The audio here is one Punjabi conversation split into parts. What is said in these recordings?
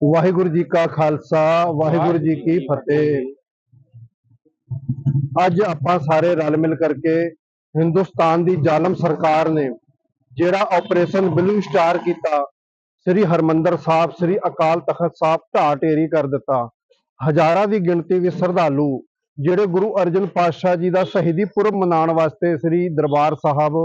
ਵਾਹਿਗੁਰੂ ਜੀ ਕਾ ਖਾਲਸਾ, ਵਾਹਿਗੁਰੂ ਜੀ ਕੀ ਫਤਿਹ। ਅੱਜ ਆਪਾਂ ਸਾਰੇ ਰਲ ਮਿਲ ਕਰਕੇ ਹਿੰਦੁਸਤਾਨ ਦੀ ਜ਼ਾਲਮ ਸਰਕਾਰ ਨੇ ਜਿਹੜਾ ਆਪਰੇਸ਼ਨ ਬਲੂ ਸਟਾਰ ਕੀਤਾ, ਸ੍ਰੀ ਹਰਮੰਦਰ ਸਾਹਿਬ, ਸ੍ਰੀ ਅਕਾਲ ਤਖਤ ਸਾਹਿਬ ਢਾਹ ਢੇਰੀ ਕਰ ਦਿੱਤਾ। ਹਜ਼ਾਰਾਂ ਦੀ ਗਿਣਤੀ ਵਿੱਚ ਸ਼ਰਧਾਲੂ ਜਿਹੜੇ ਗੁਰੂ ਅਰਜਨ ਪਾਤਸ਼ਾਹ ਜੀ ਦਾ ਸ਼ਹੀਦੀ ਪੁਰਬ ਮਨਾਉਣ ਵਾਸਤੇ ਸ੍ਰੀ ਦਰਬਾਰ ਸਾਹਿਬ,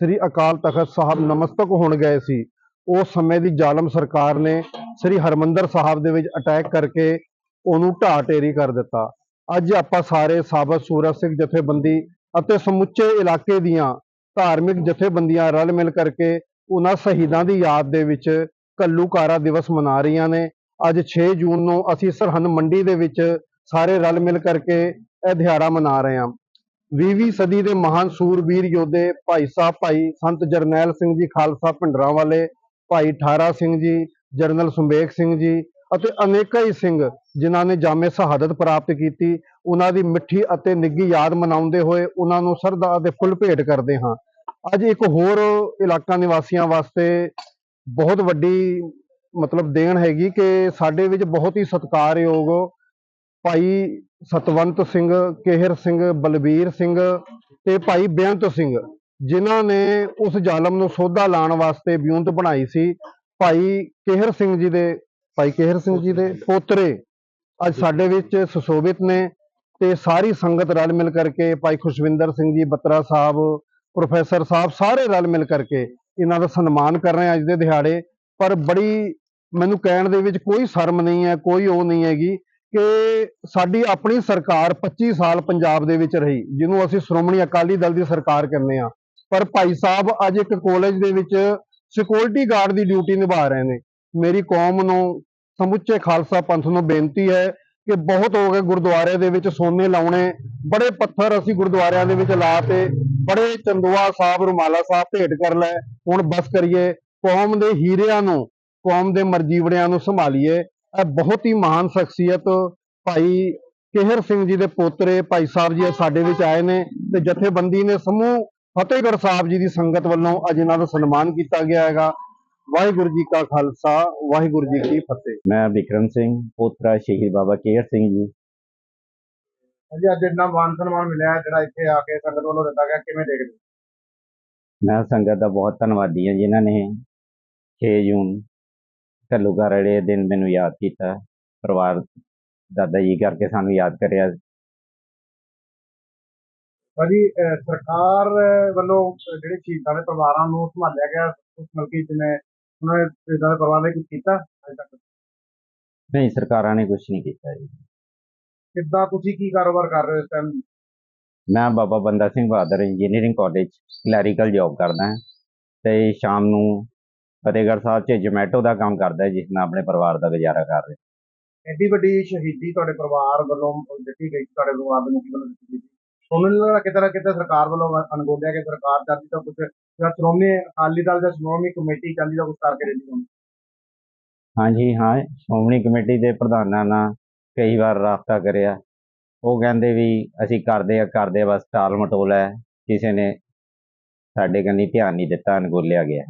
ਸ੍ਰੀ ਅਕਾਲ ਤਖਤ ਸਾਹਿਬ ਨਮਸਤਕ ਹੋਣ ਗਏ ਸੀ, ਉਸ ਸਮੇਂ ਦੀ ਜ਼ਾਲਮ ਸਰਕਾਰ ਨੇ ਸ੍ਰੀ ਹਰਮੰਦਰ ਸਾਹਿਬ ਦੇ ਵਿੱਚ ਅਟੈਕ ਕਰਕੇ ਉਹਨੂੰ ਢਾਹ ਢੇਰੀ ਕਰ ਦਿੱਤਾ। ਅੱਜ ਆਪਾਂ ਸਾਰੇ ਸਾਬਤ ਸੂਰਜ ਸਿੰਘ ਜਥੇਬੰਦੀ ਅਤੇ ਸਮੁੱਚੇ ਇਲਾਕੇ ਦੀਆਂ ਧਾਰਮਿਕ ਜਥੇਬੰਦੀਆਂ ਰਲ ਮਿਲ ਕਰਕੇ ਉਹਨਾਂ ਸ਼ਹੀਦਾਂ ਦੀ ਯਾਦ ਦੇ ਵਿੱਚ ਕੱਲੂਕਾਰਾ ਦਿਵਸ ਮਨਾ ਰਹੀਆਂ ਨੇ। ਅੱਜ 6 ਜੂਨ ਨੂੰ ਅਸੀਂ ਸਰਹੰਦ ਮੰਡੀ ਦੇ ਵਿੱਚ ਸਾਰੇ ਰਲ ਮਿਲ ਕਰਕੇ ਇਹ ਦਿਹਾੜਾ ਮਨਾ ਰਹੇ ਹਾਂ। 20ਵੀਂ ਸਦੀ ਦੇ ਮਹਾਨ ਸੂਰਬੀਰ ਯੋਧੇ ਭਾਈ ਸਾਹਿਬ, ਭਾਈ ਸੰਤ ਜਰਨੈਲ ਸਿੰਘ ਜੀ, ਖਾਲਸਾ ਭਿੰਡਰਾਂ ਵਾਲੇ ਭਾਈ ਠਾਰਾ ਸਿੰਘ ਜੀ ਜਰਨਲ ਸੁੰਬੇਕ ਸਿੰਘ ਜੀ ਅਤੇ ਅਨੇਕਾਂ ਹੀ ਸਿੰਘ ਜਿਨ੍ਹਾਂ ਨੇ ਜਾਮੇ ਸ਼ਹਾਦਤ ਪ੍ਰਾਪਤ ਕੀਤੀ, ਉਹਨਾਂ ਦੀ ਮਿੱਠੀ ਅਤੇ ਨਿੱਘੀ ਯਾਦ ਮਨਾਉਂਦੇ ਹੋਏ ਉਹਨਾਂ ਨੂੰ ਸਰਦਾ ਦੇ ਫੁੱਲ ਭੇਟ ਕਰਦੇ ਹਾਂ। ਅੱਜ ਇੱਕ ਹੋਰ ਇਲਾਕਾ ਨਿਵਾਸੀਆਂ ਵਾਸਤੇ ਬਹੁਤ ਵੱਡੀ ਮਤਲਬ ਦੇਣ ਹੈਗੀ ਕਿ ਸਾਡੇ ਵਿੱਚ ਬਹੁਤ ਹੀ ਸਤਿਕਾਰਯੋਗ ਭਾਈ ਸਤਵੰਤ ਸਿੰਘ, ਕੇਹਰ ਸਿੰਘ, ਬਲਬੀਰ ਸਿੰਘ ਤੇ ਭਾਈ ਬੇਅੰਤ ਸਿੰਘ, ਜਿਨ੍ਹਾਂ ਨੇ ਉਸ ਜ਼ਾਲਮ ਨੂੰ ਸੋਧਾ ਲਾਉਣ ਵਾਸਤੇ ਬਿਉਂਤ ਬਣਾਈ ਸੀ। ਭਾਈ ਕੇਹਰ ਸਿੰਘ ਜੀ ਦੇ ਭਾਈ ਕੇਹਰ ਸਿੰਘ ਜੀ ਦੇ ਪੋਤਰੇ ਅੱਜ ਸਾਡੇ ਵਿੱਚ ਸੁਸ਼ੋਭਿਤ ਨੇ ਤੇ ਸਾਰੀ ਸੰਗਤ ਰਲ ਮਿਲ ਕਰਕੇ ਭਾਈ ਖੁਸ਼ਵਿੰਦਰ ਸਿੰਘ ਜੀ ਬੱਤਰਾ ਸਾਹਿਬ ਪ੍ਰੋਫੈਸਰ ਸਾਹਿਬ ਸਾਰੇ ਰਲ ਮਿਲ ਕਰਕੇ ਇਹਨਾਂ ਦਾ ਸਨਮਾਨ ਕਰ ਰਹੇ ਅੱਜ ਦੇ ਦਿਹਾੜੇ। ਪਰ ਬੜੀ ਮੈਨੂੰ ਕਹਿਣ ਦੇ ਵਿੱਚ ਕੋਈ ਸ਼ਰਮ ਨਹੀਂ ਹੈ ਕੋਈ ਉਹ ਨਹੀਂ ਹੈਗੀ ਕਿ ਸਾਡੀ ਆਪਣੀ ਸਰਕਾਰ 25 ਸਾਲ ਪੰਜਾਬ ਦੇ ਵਿੱਚ ਰਹੀ ਜਿਹਨੂੰ ਅਸੀਂ ਸ਼੍ਰੋਮਣੀ ਅਕਾਲੀ ਦਲ ਦੀ ਸਰਕਾਰ ਕਹਿੰਦੇ ਆ ਪਰ ਭਾਈ ਸਾਹਿਬ ਅੱਜ ਇੱਕ ਕਾਲਜ ਦੇ ਵਿੱਚ ਸਿਕਿਉਰਿਟੀ ਗਾਰਡ ਦੀ ਡਿਊਟੀ ਨਿਭਾ ਰਹੇ ਨੇ। ਮੇਰੀ ਕੌਮ ਨੂੰ ਸਮੁੱਚੇ ਖਾਲਸਾ ਪੰਥ ਨੂੰ ਬੇਨਤੀ ਹੈ ਕਿ ਬਹੁਤ ਹੋ ਗਏ ਗੁਰਦੁਆਰੇ ਦੇ ਵਿੱਚ ਸੋਨੇ ਲਾਉਣੇ। ਬੜੇ ਪੱਥਰ ਅਸੀਂ ਗੁਰਦੁਆਰਿਆਂ ਦੇ ਵਿੱਚ ਲਾ ਤੇ ਬੜੇ ਚੰਦੂਆ ਸਾਹਿਬ, ਰੁਮਾਲਾ ਸਾਹਿਬ ਭੇਟ ਕਰ ਲੈ। ਹੁਣ ਬਸ ਕਰੀਏ, ਕੌਮ ਦੇ ਹੀਰਿਆਂ ਨੂੰ, ਕੌਮ ਦੇ ਮਰਜੀਵੜਿਆਂ ਨੂੰ ਸੰਭਾਲੀਏ। ਇਹ ਬਹੁਤ ਹੀ ਮਹਾਨ ਸ਼ਖਸੀਅਤ ਭਾਈ ਕੇਹਰ ਸਿੰਘ ਜੀ ਦੇ ਪੋਤਰੇ, ਭਾਈ ਸਾਹਿਬ ਜੀ ਸਾਡੇ ਵਿੱਚ ਆਏ ਨੇ ਤੇ ਜਥੇਬੰਦੀ ਨੇ ਸਮੂਹ ਫਤਿਹਗੜ੍ਹ ਸਾਹਿਬ ਜੀ ਦੀ ਸੰਗਤ ਵੱਲੋਂ ਅੱਜ ਇਹਨਾਂ ਦਾ ਸਨਮਾਨ ਕੀਤਾ ਗਿਆ ਹੈਗਾ। ਵਾਹਿਗੁਰੂ ਜੀ ਕਾ ਖਾਲਸਾ ਵਾਹਿਗੁਰੂ ਜੀ ਕੀ ਫਤਿਹ। ਮੈਂ ਵਿਕਰਮ ਸਿੰਘ ਪੋਤਰਾ ਸ਼ਹੀਦ ਬਾਬਾ ਕੇਹਰ ਸਿੰਘ ਜੀ। ਜੀ ਅੱਜ ਇੰਨਾ ਮਾਨ ਸਨਮਾਨ ਮਿਲਿਆ ਹੈ ਜਿਹੜਾ ਇੱਥੇ ਆ ਕੇ ਸੰਗਤ ਵੱਲੋਂ ਦਿੱਤਾ ਗਿਆ। ਕਿਵੇਂ ਦੇਖਦੇ ਮੈਂ ਸੰਗਤ ਦਾ ਬਹੁਤ ਧੰਨਵਾਦੀ ਹਾਂ ਜਿਨ੍ਹਾਂ ਨੇ 6 ਜੂਨ ਘੱਲੂਘਾਰੇ ਵਾਲੇ ਦਿਨ ਮੈਨੂੰ ਯਾਦ ਕੀਤਾ। ਪਰਿਵਾਰ ਦਾਦਾ ਜੀ ਕਰਕੇ ਸਾਨੂੰ ਯਾਦ ਕਰਿਆ। ਭਾਜੀ ਸਰਕਾਰ ਵੱਲੋਂ ਜਿਹੜੇ ਸ਼ਹੀਦਾਂ ਦੇ ਪਰਿਵਾਰਾਂ ਨੂੰ ਸੰਭਾਲਿਆ ਗਿਆ ਉਸ ਮਲਕੀ ਜਿਵੇਂ ਉਹਨਾਂ ਨੇ ਸ਼ਹੀਦਾਂ ਦੇ ਪਰਿਵਾਰ ਲਈ ਕੁਝ ਕੀਤਾ ਅਜੇ ਤੱਕ? ਨਹੀਂ ਸਰਕਾਰਾਂ ਨੇ ਕੁਝ ਨਹੀਂ ਕੀਤਾ ਜੀ। ਕਿੱਦਾਂ ਤੁਸੀਂ ਕੀ ਕਾਰੋਬਾਰ ਕਰ ਰਹੇ ਹੋ ਇਸ ਟਾਈਮ ਮੈਂ Baba Banda Singh Bahadur engineering college clerical job ਕਰਦਾ ਹਾਂ। ਤੇ ਸ਼ਾਮ ਨੂੰ ਫਤਿਹਗੜ੍ਹ ਸਾਹਿਬ 'ਚ ਜੋਮੈਟੋ ਦਾ ਕੰਮ ਕਰਦਾ ਜਿਸ ਨਾਲ ਆਪਣੇ ਪਰਿਵਾਰ ਦਾ ਗੁਜ਼ਾਰਾ ਕਰ ਰਿਹਾ। ਐਡੀ ਵੱਡੀ ਸ਼ਹੀਦੀ ਤੁਹਾਡੇ ਪਰਿਵਾਰ ਵੱਲੋਂ ਦਿੱਤੀ ਗਈ ਤੁਹਾਡੇ ਪਰਿਵਾਰ ਦੇ ਮੁਖੀ ਵੱਲੋਂ ਦਿੱਤੀ ਗਈ? ਸੁਣਨ ਨੂੰ ਲੱਗਾ ਕਿਤੇ ਨਾ ਕਿਤੇ ਸਰਕਾਰ ਵੱਲੋਂ ਅਣਗੌਲਿਆ ਕਿ ਸਰਕਾਰ ਚਾਹਦੀ ਤਾਂ ਕੁਝ ਜਾਂ ਸ਼੍ਰੋਮਣੀ ਅਕਾਲੀ ਦਲ ਜਾਂ ਸ਼੍ਰੋਮਣੀ ਕਮੇਟੀ ਚਾਹਦੀ ਤਾਂ ਕੁਝ ਕਰਕੇ ਰਹਿੰਦੀ ਹੁਣ। ਹਾਂਜੀ, ਹਾਂ, ਸ਼੍ਰੋਮਣੀ ਕਮੇਟੀ ਦੇ ਪ੍ਰਧਾਨਾਂ ਨਾਲ ਕਈ ਵਾਰ ਰਾਬਤਾ ਕਰਿਆ। ਉਹ ਕਹਿੰਦੇ ਵੀ ਅਸੀਂ ਕਰਦੇ ਆ ਕਰਦੇ ਬਸ ਟਾਲ ਮਟੋਲ ਹੈ। ਕਿਸੇ ਨੇ ਸਾਡੇ ਕੰਨੀ ਧਿਆਨ ਨਹੀਂ ਦਿੱਤਾ, ਅਣਗੋਲਿਆ ਗਿਆ।